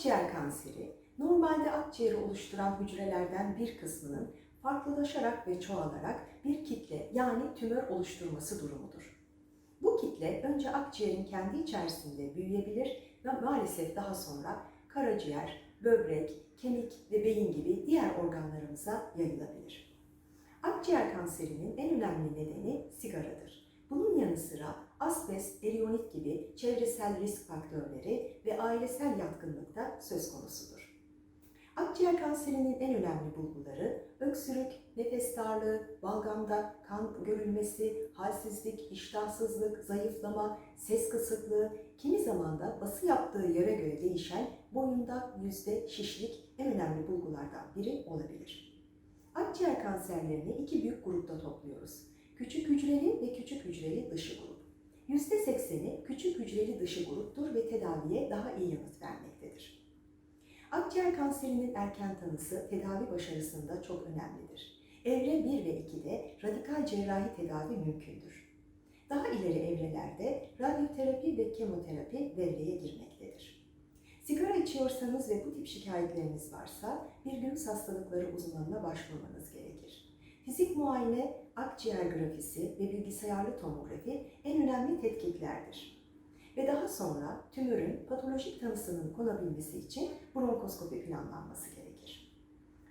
Akciğer kanseri, normalde akciğeri oluşturan hücrelerden bir kısmının farklılaşarak ve çoğalarak bir kitle yani tümör oluşturması durumudur. Bu kitle önce akciğerin kendi içerisinde büyüyebilir ve maalesef daha sonra karaciğer, böbrek, kemik ve beyin gibi diğer organlarımıza yayılabilir. Akciğer kanserinin en önemli nedeni sigaradır. Yanı sıra asbest, eriyonit gibi çevresel risk faktörleri ve ailesel yatkınlık da söz konusudur. Akciğer kanserinin en önemli bulguları öksürük, nefes darlığı, balgamda kan görülmesi, halsizlik, iştahsızlık, zayıflama, ses kısıklığı, kimi zaman da bası yaptığı yere göre değişen boyunda yüzde şişlik en önemli bulgulardan biri olabilir. Akciğer kanserlerini iki büyük grupta topluyoruz. Küçük hücreli dışı grup. %80'i küçük hücreli dışı gruptur ve tedaviye daha iyi yanıt vermektedir. Akciğer kanserinin erken tanısı tedavi başarısında çok önemlidir. Evre 1 ve 2'de radikal cerrahi tedavi mümkündür. Daha ileri evrelerde radyoterapi ve kemoterapi devreye girmektedir. Sigara içiyorsanız ve bu tip şikayetleriniz varsa bir göğüs hastalıkları uzmanına başvurmanız gerekir. Fizik muayene, akciğer grafisi ve bilgisayarlı tomografi en önemli tetkiklerdir. Ve daha sonra tümörün patolojik tanısının konabilmesi için bronkoskopi planlanması gerekir.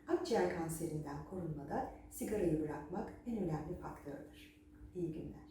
Akciğer kanserinden korunmada sigarayı bırakmak en önemli faktördür. İyi günler.